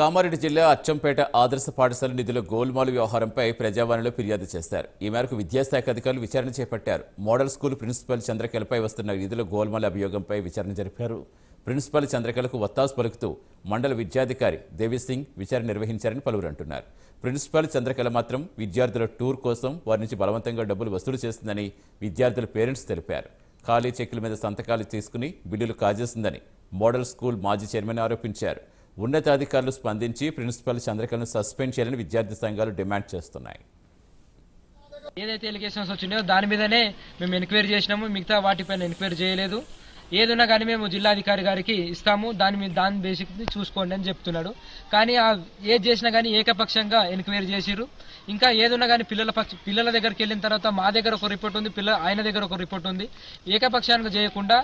కామారెడ్డి జిల్లా అచ్చంపేట ఆదర్శ పాఠశాల నిధుల గోల్మాలు వ్యవహారంపై ప్రజావాణిలో ఫిర్యాదు చేశారు. ఈ మేరకు విద్యాశాఖ అధికారులు విచారణ చేపట్టారు. మోడల్ స్కూల్ ప్రిన్సిపల్ చంద్రకళపై వస్తున్న నిధుల గోల్మాల అభియోగంపై విచారణ జరిపారు. ప్రిన్సిపల్ చంద్రకళకు వత్తాసు పలుకుతూ మండల విద్యాధికారి దేవిసింగ్ విచారణ నిర్వహించారని పలువురు అంటున్నారు. ప్రిన్సిపల్ చంద్రకళ మాత్రం విద్యార్థుల టూర్ కోసం వారి నుంచి బలవంతంగా డబ్బులు వసూలు చేస్తుందని విద్యార్థుల పేరెంట్స్ తెలిపారు. ఖాళీ చెక్కుల మీద సంతకాలు తీసుకుని బిల్లులు కాజేసిందని మోడల్ స్కూల్ మాజీ చైర్మన్ ఆరోపించారు. ఉన్నతాధికారులు స్పందించి ప్రిన్సిపల్ చంద్రకలను సస్పెండ్ చేయాలని విద్యార్థి సంఘాలు డిమాండ్ చేస్తున్నాయి. ఏదైతే ఎలిగేషన్స్ వచ్చినాయో దాని మీదనే మేము ఎంక్వైరీ చేసినాము. మిగతా వాటిపైన ఎంక్వైరీ చేయలేదు. ఏదున్నా కానీ మేము జిల్లాధికారి గారికి ఇస్తాము. దాని మీద దాని బేసిక్ చూసుకోండి అని చెప్తున్నాడు. కానీ ఆ ఏది చేసినా కానీ ఏకపక్షంగా ఎంక్వైరీ చేసిరు ఇంకా ఏదున్నా కానీ పిల్లల పక్ష పిల్లల దగ్గరికి వెళ్ళిన తర్వాత మా దగ్గర ఒక రిపోర్ట్ ఉంది పిల్ల ఆయన దగ్గర ఒక రిపోర్ట్ ఉంది. ఏకపక్షానికి చేయకుండా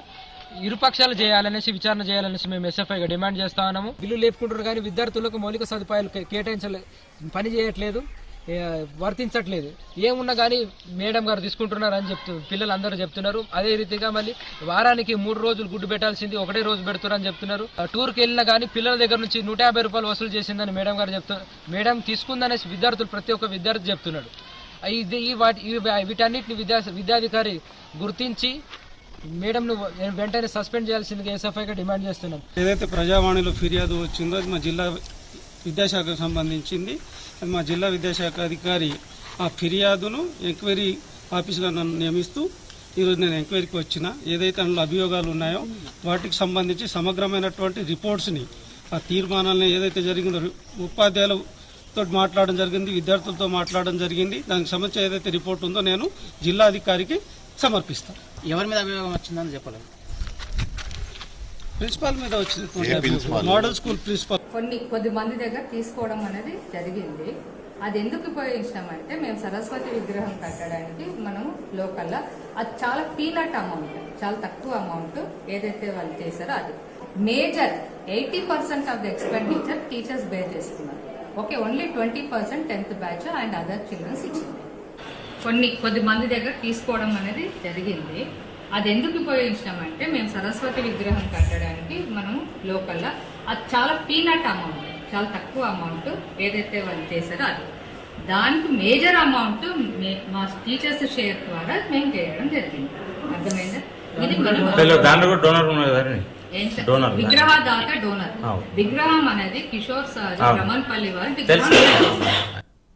ఇరుపక్షాలు చేయాలనేసి విచారణ చేయాలనేసి మేము ఎస్ఎఫ్ఐగా డిమాండ్ చేస్తా ఉన్నాము. బిల్లు లేపుకుంటారు కానీ విద్యార్థులకు మౌలిక సదుపాయాలు కేటాయించలే పని చేయట్లేదు. వర్తించట్లేదు. ఏమున్నా కానీ మేడం గారు తీసుకుంటున్నారు అని చెప్తు పిల్లలు అందరూ చెప్తున్నారు. అదే రీతిగా మళ్ళీ వారానికి మూడు రోజులు గుడ్డు పెట్టాల్సింది ఒకటే రోజు పెడుతున్నారని చెప్తున్నారు. ఆ టూర్కి వెళ్ళినా కానీ పిల్లల దగ్గర నుంచి నూట యాభై రూపాయలు వసూలు చేసిందని మేడం గారు చెప్తున్నారు మేడం తీసుకుందనేసి విద్యార్థులు ప్రతి ఒక్క విద్యార్థి చెప్తున్నాడు. ఇది ఈ వాటి వీటన్నిటిని విద్యా విద్యాధికారి గుర్తించి మేడంను వెంటనే సస్పెండ్ చేయాల్సిందిగా ఎస్ఎఫ్ఐగా డిమాండ్ చేస్తున్నాం. ఏదైతే ప్రజావాణిలో ఫిర్యాదు వచ్చిందో అది మా జిల్లా విద్యాశాఖకు సంబంధించింది. అది మా జిల్లా విద్యాశాఖ అధికారి ఆ ఫిర్యాదును ఎంక్వైరీ ఆఫీసుగా నన్ను నియమిస్తూ ఈరోజు నేను ఎంక్వైరీకి వచ్చిన. ఏదైతే అందులో అభియోగాలు ఉన్నాయో వాటికి సంబంధించి సమగ్రమైనటువంటి రిపోర్ట్స్ని ఆ తీర్మానాలను ఏదైతే జరిగిందో ఉపాధ్యాయులతో మాట్లాడడం జరిగింది విద్యార్థులతో మాట్లాడడం జరిగింది. దానికి సంబంధించి ఏదైతే రిపోర్ట్ ఉందో నేను జిల్లా అధికారికి సమర్పిస్తాను ఎవరి మీద అభియోగం వచ్చిందని చెప్పలేదు ప్రిన్సిపాల్ మీద అభియోగం. Model school principal. కొన్ని కొద్ది మంది దగ్గర తీసుకోవడం అనేది జరిగింది. అది ఎందుకు ఉపయోగించినామంటే మేము సరస్వతి విగ్రహం కట్టడానికి మనము లోకల్గా అది చాలా పీనట్ అమౌంట్ చాలా తక్కువ అమౌంట్ ఏదైతే వాళ్ళు చేశారో అది. Major eighty percent of the expenditure teachers bear చేసుకున్నారు okay only twenty percent tenth batch and other childrens ఇచ్చింది. కొన్ని కొద్ది మంది దగ్గర తీసుకోవడం అనేది జరిగింది. అది ఎందుకు ఉపయోగించినామంటే మేము సరస్వతి విగ్రహం కట్టడానికి మనము లోకల్గా అది చాలా పీనట్ అమౌంట్ చాలా తక్కువ అమౌంట్ ఏదైతే వాళ్ళు చేశారో అది. దానికి మేజర్ అమౌంట్ మా టీచర్స్ షేర్ ద్వారా మేము చేయడం జరిగింది. అర్థమైందా? విగ్రహదాత డోనర్. విగ్రహం అనేది కిషోర్ సార్. రమణపల్లి వారు